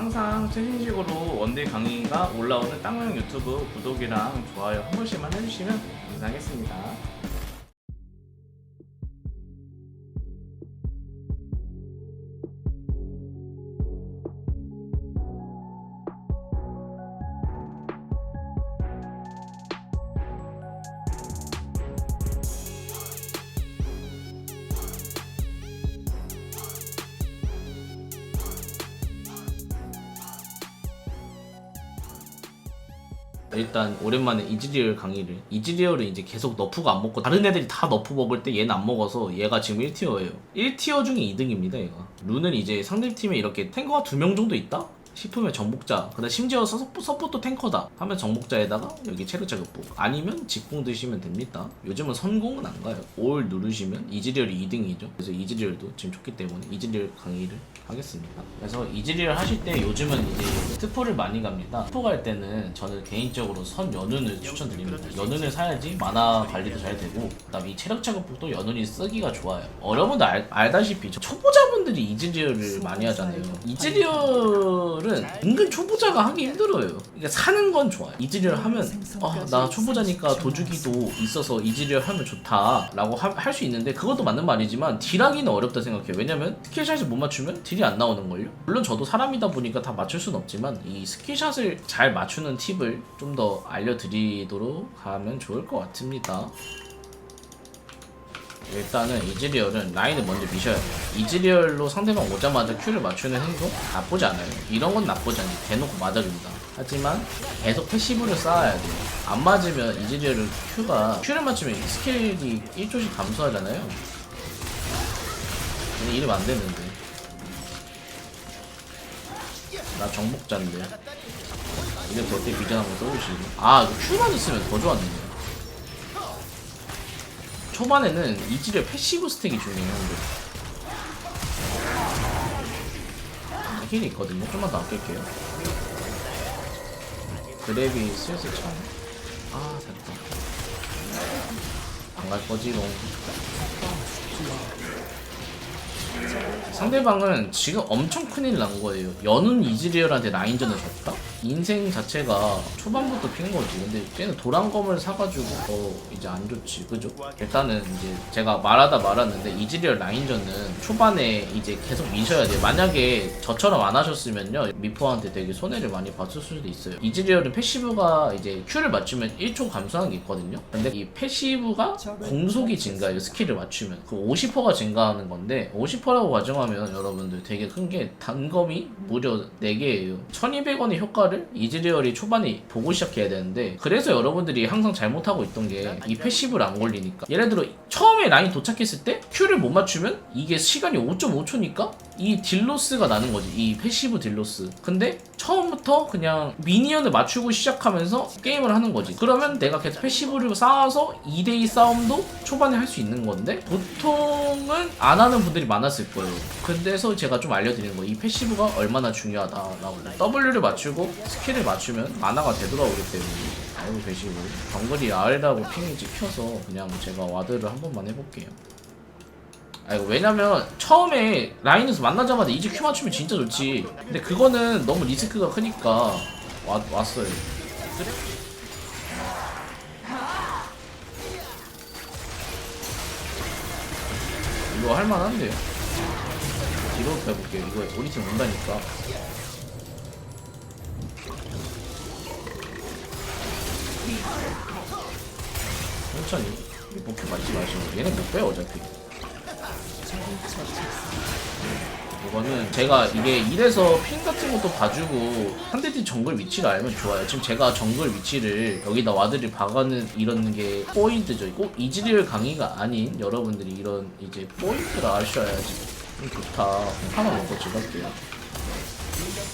항상 최신식으로 원딜 강의가 올라오는 땅명 유튜브 구독이랑 좋아요 한 번씩만 해주시면 감사하겠습니다. 일단 오랜만에 이즈리얼 강의를 이즈리얼은 이제 계속 너프가 안 먹고 다른 애들이 다 너프 먹을 때 얘는 안 먹어서 얘가 지금 1티어예요 1티어 중에 2등입니다 얘가 룬은 이제 상대팀에 이렇게 탱커가 두명 정도 있다? 싶으면 정복자. 그다음 심지어 서포, 서포트 탱커다 하면 정복자에다가 여기 체력자 극복 아니면 직공 드시면 됩니다. 요즘은 선공은 안 가요. 올 누르시면 이즈리얼이 2등이죠. 그래서 이즈리얼도 지금 좋기 때문에 이즈리얼 강의를 하겠습니다. 그래서 이즈리얼 하실 때 요즘은 이제 트포를 많이 갑니다. 트포 갈 때는 저는 개인적으로 선 연운을 추천드립니다. 연운을 사야지 만화 관리도 잘 되고 그다음 이 체력자 극복도 연운이 쓰기가 좋아요. 여러분들 알, 알다시피 저 초보자분들이 이즈리얼을 많이 하잖아요. 이즈리얼은 은근 초보자가 하기 힘들어요. 그러니까 사는 건 좋아요. 이즈리얼 하면 아, 나 초보자니까 도주기도 있어서 이즈리얼 하면 좋다 라고 할 수 있는데 그것도 맞는 말이지만 딜하기는 어렵다 생각해요. 왜냐면 스킬샷을 못 맞추면 딜이 안 나오는 걸요? 물론 저도 사람이다 보니까 다 맞출 순 없지만 이 스킬샷을 잘 맞추는 팁을 좀 더 알려드리도록 하면 좋을 것 같습니다 일단은 이즈리얼은 라인을 먼저 미셔야 돼요. 이즈리얼로 상대방 오자마자 큐를 맞추는 행동 나쁘지 않아요. 이런 건 나쁘지 않아요. 대놓고 맞아준다. 하지만 계속 패시브를 쌓아야 돼요. 안 맞으면 이즈리얼은 큐가 큐를 맞추면 스킬이 1조씩 감소하잖아요. 근데 이러면 안 되는데. 나 정복자인데. 이래 볼때 비전 한번 써주시고. 아, 이거 큐만 있으면 더 좋았는데. 초반에는 이질의 패시브 스택이 중요해요. 근데. 힐이 있거든요. 좀만 더 아낄게요. 그랩이 슬슬 참. 아, 됐다. 안 갈 거지롱. 상대방은 지금 엄청 큰일 난 거예요. 연운 이즈리얼한테 라인전을 졌다? 인생 자체가 초반부터 핀 거지. 근데 쟤는 도란검을 사가지고 어 이제 안 좋지. 그죠? 일단은 이제 제가 말하다 말았는데 이즈리얼 라인전은 초반에 이제 계속 미셔야 돼요. 만약에 저처럼 안 하셨으면요. 미포한테 되게 손해를 많이 봤을 수도 있어요. 이즈리얼은 패시브가 이제 Q를 맞추면 1초 감소하는 게 있거든요. 근데 이 패시브가 공속이 증가해요. 스킬을 맞추면. 그 50%가 증가하는 건데 50%라고 가정하면 여러분들 되게 큰 게 단검이 무려 4개예요. 1200원의 효과를 이즈리얼이 초반에 보고 시작해야 되는데 그래서 여러분들이 항상 잘못하고 있던 게 이 패시브를 안 걸리니까. 예를 들어 처음에 라인 도착했을 때 Q를 못 맞추면 이게 시간이 5.5초니까 이 딜로스가 나는 거지. 이 패시브 딜로스. 근데 처음부터 그냥 미니언을 맞추고 시작하면서 게임을 하는 거지. 그러면 내가 계속 패시브를 쌓아서 2대2 싸움도 초반에 할 수 있는 건데 보통은 안 하는 분들이 많았을 거예요. 근데서 제가 좀 알려드리는 거예요 이 패시브가 얼마나 중요하다라고. W를 맞추고 스킬을 맞추면 만화가 되돌아오기 때문에 알고 계시고. 정글이 아래라고 핑이 찍혀서 그냥 제가 와드를 한 번만 해볼게요. 아 이거 왜냐면 처음에 라인에서 만나자마자 이제 큐 맞추면 진짜 좋지. 근데 그거는 너무 리스크가 크니까 와, 왔어요. 이거 할만한데요? 뒤로 해볼게요. 이거 우리 팀 온다니까 천천히 목표 맞지 마시고 얘는 못 빼요 어차피 이거는 제가 이게 이래서 핀 같은 것도 봐주고 상대팀 정글 위치를 알면 좋아요. 지금 제가 정글 위치를 여기다 와드를 박아는 이런 게 포인트죠. 꼭 이즈리얼 강의가 아닌 여러분들이 이런 이제 포인트를 아셔야지 음, 좋다. 하나 먹고 즐겁게요.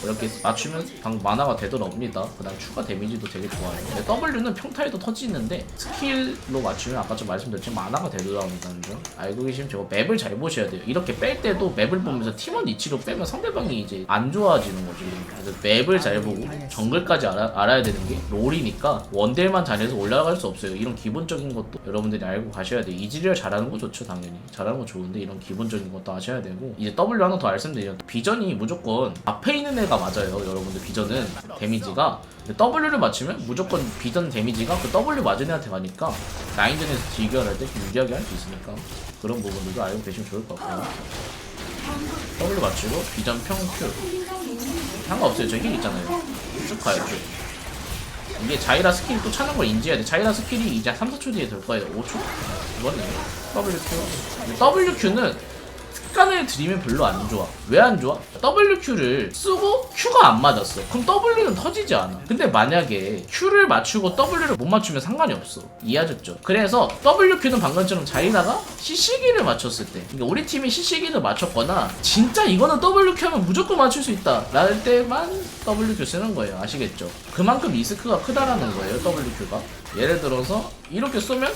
이렇게 맞추면 방 만화가 되돌아옵니다. 그 다음 추가 데미지도 되게 좋아요. 근데 W는 평타에도 터지는데 스킬로 맞추면 아까 좀 말씀드렸지만 만화가 되돌아온다는 점 알고 계시면 저거 맵을 잘 보셔야 돼요. 이렇게 뺄 때도 맵을 보면서 팀원 위치로 빼면 상대방이 이제 안 좋아지는 거지. 그래서 맵을 잘 보고 정글까지 알아, 알아야 되는 게 롤이니까 원딜만 잘해서 올라갈 수 없어요. 이런 기본적인 것도 여러분들이 알고 가셔야 돼요. 이즈리얼 잘하는 거 좋죠 당연히. 잘하는 거 좋은데 이런 기본적인 것도 아셔야 되고 이제 W 하나 더 말씀드리면 비전이 무조건 앞에 있는 튀는 애가 맞아요. 여러분들 비전은 데미지가 W를 맞추면 무조건 비전 데미지가 그 W 맞은 애한테 가니까 라인전에서 딜결할 때 좀 유리하게 할 수 있으니까 그런 부분들도 알고 계시면 좋을 것 같고요. W 맞추고 비전 평 Q. 상관없어요. 저힐 있잖아요. 쭉 가요 쭉. 이게 자이라 스킬이 또 차는 걸 인지해야 돼. 자이라 스킬이 이제 3, 4초 뒤에 될 거예요. 5초? 이거는 WQ WQ는 습관을 들이면 별로 안 좋아. 왜 안 좋아? WQ를 쓰고 Q가 안 맞았어. 그럼 W는 터지지 않아. 근데 만약에 Q를 맞추고 W를 못 맞추면 상관이 없어. 이해하셨죠? 그래서 WQ는 방금처럼 자이나가 CC기를 맞췄을 때, 그러니까 우리 팀이 CC기를 맞췄거나 진짜 이거는 WQ 하면 무조건 맞출 수 있다. 라는 때만 WQ 쓰는 거예요. 아시겠죠? 그만큼 리스크가 크다라는 거예요. WQ가. 예를 들어서 이렇게 쏘면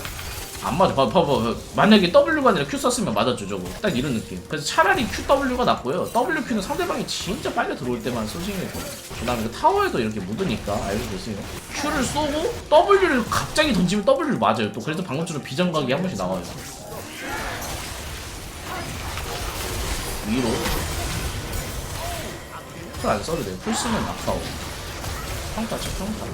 안 맞아. 봐봐, 봐봐. 만약에 W가 아니라 Q 썼으면 맞았죠, 저거. 딱 이런 느낌. 그래서 차라리 QW가 낫고요. WQ는 상대방이 진짜 빨리 들어올 때만 소싱해서. 그 다음에 그 타워에도 이렇게 묻으니까 알고 계세요. Q를 쏘고 W를 갑자기 던지면 W를 맞아요. 또 그래서 방금처럼 비정각이 한 번씩 나와요. 위로. 풀 안 써도 돼요. 풀 쓰면 아까워. 평타 쳐, 평타.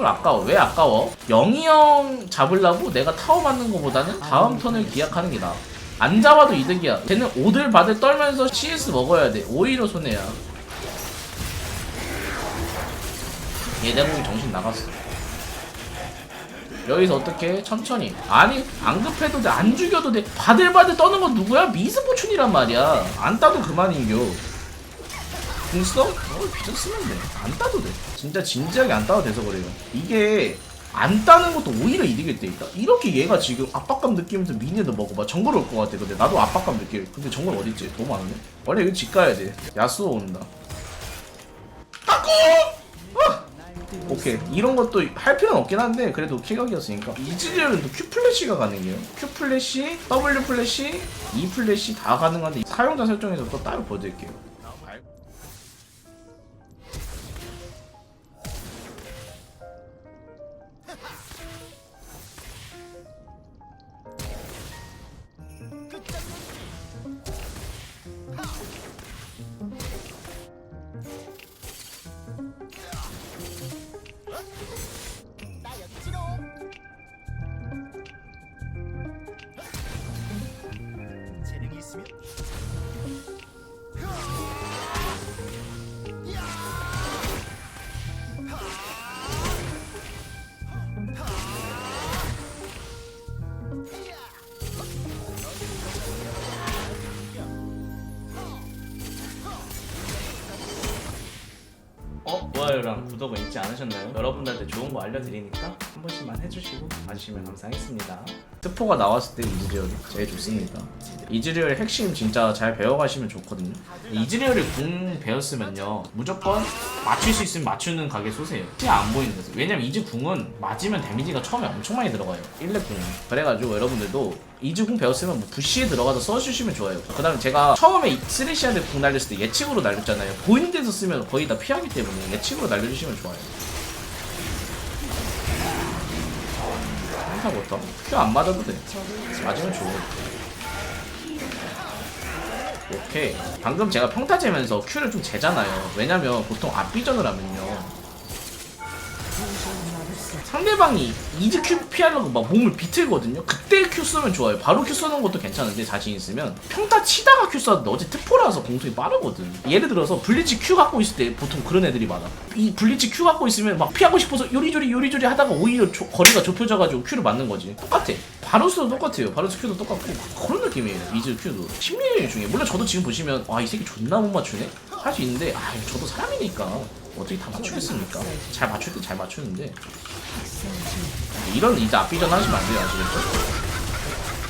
풀 아까워. 왜 아까워? 영희 형 잡으려고 내가 타워 맞는 거보다는 다음 턴을 기약하는 게 나아. 안 잡아도 이득이야. 쟤는 오들 바들 떨면서 CS 먹어야 돼. 오히려 손해야. 얘 보기 정신 나갔어. 여기서 어떻게 천천히 아니 안 급해도 돼 안 죽여도 돼 바들바들 떠는 건 누구야 미스포춘이란 말이야 안 따도 그만 이겨 궁 써? 어 비전 쓰면 돼 안 따도 돼. 진짜 진지하게 안 따도 돼서 그래요. 이게 안 따는 것도 오히려 이득일 때 있다. 이렇게 얘가 지금 압박감 느끼면서 미니도 먹어봐. 정글 올 것 같아. 근데 나도 압박감 느껴. 근데 정글 어딨지? 너무 많은데 원래 여기 집 가야 돼 야수호 온다. 따고! 아! 오케이. 이런 것도 할 필요는 없긴 한데 그래도 킬각이었으니까. 이즈리얼은 또 Q 플래시가 가능해요. Q 플래시, W 플래시, E 플래시 다 가능한데 사용자 설정에서 또 따로 보여드릴게요 좋아요랑 구독은 잊지 않으셨나요? 여러분들한테 좋은 거 알려드리니까 한 번씩만 해주시고 봐주시면 감사하겠습니다. 스포가 나왔을 때 이즈리얼이 제일 좋습니다. 이즈리얼 핵심 진짜 잘 배워가시면 좋거든요. 이즈리얼을 궁 배웠으면요 무조건 맞출 수 있으면 맞추는 각에 쏘세요. 시야 안 보이는 데서. 왜냐면 이즈 궁은 맞으면 데미지가 처음에 엄청 많이 들어가요. 1렙 궁은. 그래가지고 여러분들도 이즈 궁 배웠으면 뭐 부시에 들어가서 써주시면 좋아요. 그 다음에 제가 처음에 쓰레시한테 궁 날렸을 때 예측으로 날렸잖아요. 보이는 데서 쓰면 거의 다 피하기 때문에 예측으로 날려주시면 좋아요. 한타부터 큐안 맞아도 돼. 맞으면 좋아 오케이. 방금 제가 평타 재면서 큐를 좀 재잖아요. 왜냐면 보통 앞비전을 하면요 상대방이 이즈 큐 피하려고 막 몸을 비틀거든요. 그때 큐 쓰면 좋아요. 바로 큐 쓰는 것도 괜찮은데 자신 있으면. 평타 치다가 큐 쐈는데 어제 특포라서 공통이 빠르거든. 예를 들어서 블리치 큐 갖고 있을 때 보통 그런 애들이 많아. 이 블리치 큐 갖고 있으면 막 피하고 싶어서 요리조리 요리조리 하다가 오히려 조- 거리가 좁혀져가지고 큐를 맞는 거지. 똑같아. 바루스도 똑같아요. 바루스 큐도 똑같고. 그런 느낌이에요. 이즈 큐도. 심리 중에. 물론 저도 지금 보시면 아이 새끼 존나 못 맞추네? 할 수 있는데 아 저도 사람이니까 어떻게 다 맞추겠습니까 잘 맞출 때 잘 맞추는데 이런 이제 앞비전 하시면 안 돼요 아시겠죠?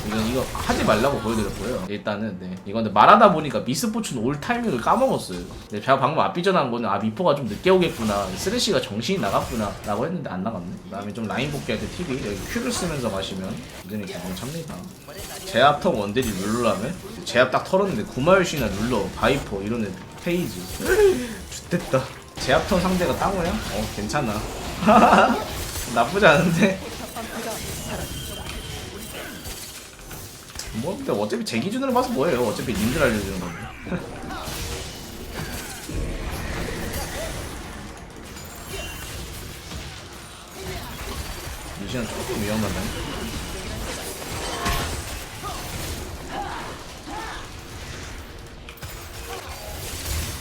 이건 이거 하지 말라고 보여드렸고요. 일단은 네 이건 근데 말하다 보니까 미스포츠는 올 타이밍을 까먹었어요. 네, 제가 방금 앞비전 한 거는 아 미포가 좀 늦게 오겠구나, 쓰레쉬가 정신이 나갔구나 라고 했는데 안 나갔네. 그 다음에 좀 라인 복귀할 때 팁이 여기 큐를 쓰면서 마시면 굉장히 기분 찹니다. 제압턱 원딜이 룰루라면 제압 딱 털었는데 구마유시나 룰러, 바이퍼 이런 애들 페이지. 좋됐다. 제압터 상대가 땅우야? 어 괜찮아. 나쁘지 않은데? 뭐 근데 어차피 제 기준으로 봐서 뭐예요? 어차피 님들 알려주는 건데. 유신은 조금 위험하네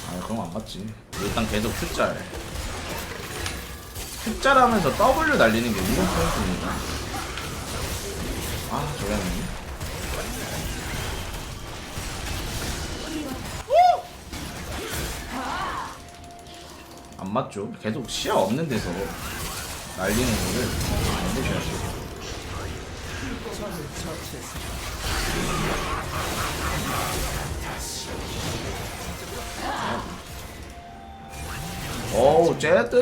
아 그럼 안 봤지. 일단 계속 Q짤. Q짤 하면서 W 날리는 게 운동 포인트입니다. 아 저기 하네. 안 맞죠? 계속 시야 없는 데서 날리는 거를 안 보셔야죠. 어 우 제드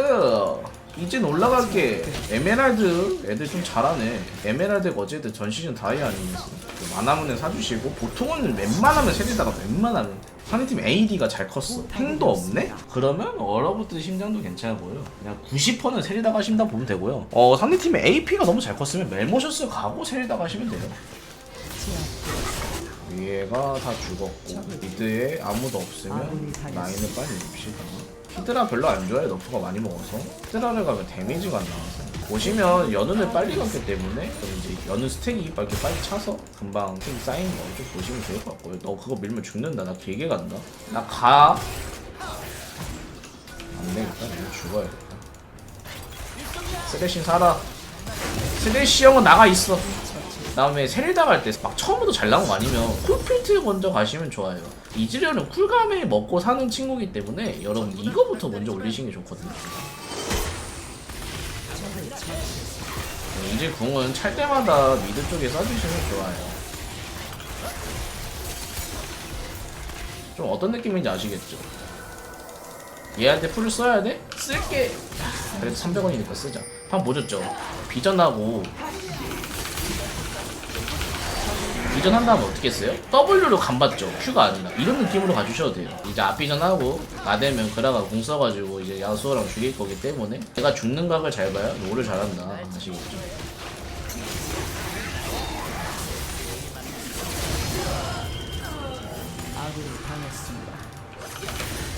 이젠 올라갈게. 에메랄드 애들 좀 잘하네. 에메랄드가 어제도 전 시즌 다이 아니면서. 만화문에 사주시고 보통은 웬만하면 세리다가 웬만하면. 상대팀 AD가 잘 컸어. 행도 없네? 그러면 얼어붙은 심장도 괜찮아 보여. 그냥 90%는 세리다 가신다 보면 되고요. 어 상대팀의 AP가 너무 잘 컸으면 멜모셔스 가고 세리다 가시면 돼요. 위에가 다 죽었고 미드에 아무도 없으면 라인을 빨리 밉시다 히드라 별로 안 좋아해 너프가 많이 먹어서. 히드라를 가면 데미지가 안 나와서. 보시면 연운을 빨리 갔기 때문에 이제 연운 스택이 이렇게 빨리 차서 금방 스택이 쌓이는 거좀 보시면 좋을 것 같고요. 너 그거 밀면 죽는다. 나 길게 간다. 나 가. 안되겠다. 이거 죽어야겠다. 쓰레쉬 살아 쓰레쉬 형은 나가 있어 다음에 갈때막 처음부터 잘 나온 거 아니면 쿨필트 먼저 가시면 좋아요. 이즈리얼은 쿨감에 먹고 사는 친구기 때문에 여러분 이거부터 먼저 올리시는 게 좋거든요. 네, 이제 궁은 찰 때마다 미드 쪽에 써주시면 좋아요. 좀 어떤 느낌인지 아시겠죠? 얘한테 풀을 써야 돼? 쓸게! 그래도 300원이니까 쓰자. 한 보셨죠? 비전하고 이전 한 다음에 어떻게 했어요? W로 간봤죠. Q가 아니라 이런 느낌으로 가주셔도 돼요. 이제 앞비전 하고 나대면 그라가 공 써가지고 이제 야수호랑 죽일 거기 때문에 내가 죽는 각을 잘 봐야 롤을 잘한다. 아시겠죠?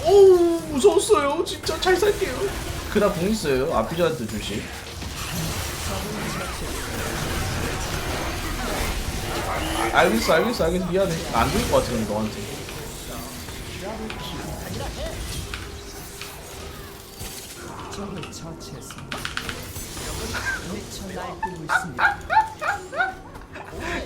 오우 무서웠어요. 진짜 잘 살게요. 그라 공 있어요. 앞비전한테 주시. 아, 알겠어 알겠어 알겠어 미안해 안될것 같아 그럼 너한테 적을 처치했습니다. 미쳐 날뛰고 있습니다.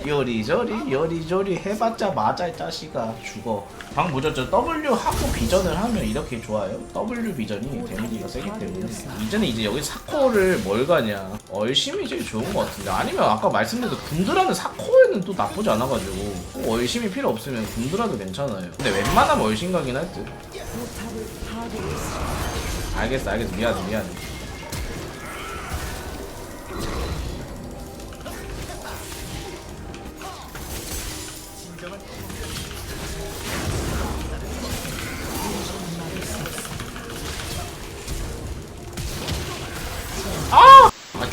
요리조리 요리조리 해봤자 맞아 이 자식아. 죽어. 방금 보셨죠. W 하고 비전을 하면 이렇게 좋아요? W 비전이 데미지가 세기 때문에. 이전에 이제 여기 사코를 뭘 가냐. 얼심이 제일 좋은 것 같은데. 아니면 아까 말씀드린 군드라는 사코에는 또 나쁘지 않아가지고. 꼭 얼심이 필요 없으면 군드라도 괜찮아요. 근데 웬만하면 얼심 가긴 할듯. 알겠어 알겠어. 미안해 미안해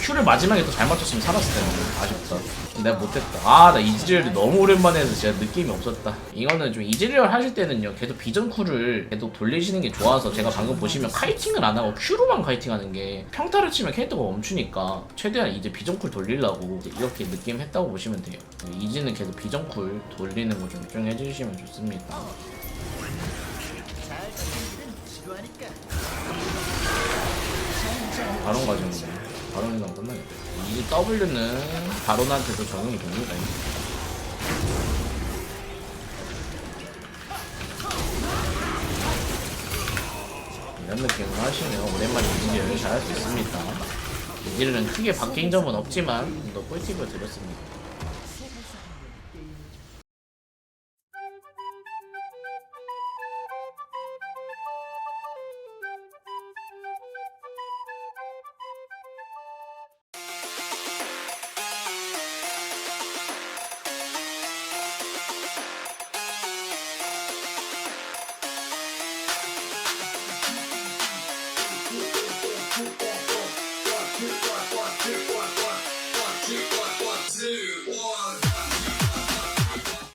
Q를 마지막에 또 잘 맞췄으면 살았을 텐데 아쉽다. 내가 못했다. 아 나 이즈리얼 너무 오랜만에 해서 진짜 느낌이 없었다. 이거는 좀 이즈리얼 하실 때는요 계속 비전 쿨을 계속 돌리시는 게 좋아서 제가 방금 보시면 카이팅을 안 하고 Q로만 카이팅하는 게 평타를 치면 캐릭터가 멈추니까 최대한 이제 비전 쿨 돌리려고 이렇게 느낌 했다고 보시면 돼요. 이즈는 계속 비전 쿨 돌리는 거좀 집중해 주시면 좋습니다. 바론 과정이네. 바론이랑 끝나겠다. 이 W는 바론한테도 적용이 됩니다. 이런 느낌으로 하시면 오랜만에 이지를 잘할 수 있습니다. 이지는 크게 바뀐 점은 없지만 또 꿀팁을 드렸습니다.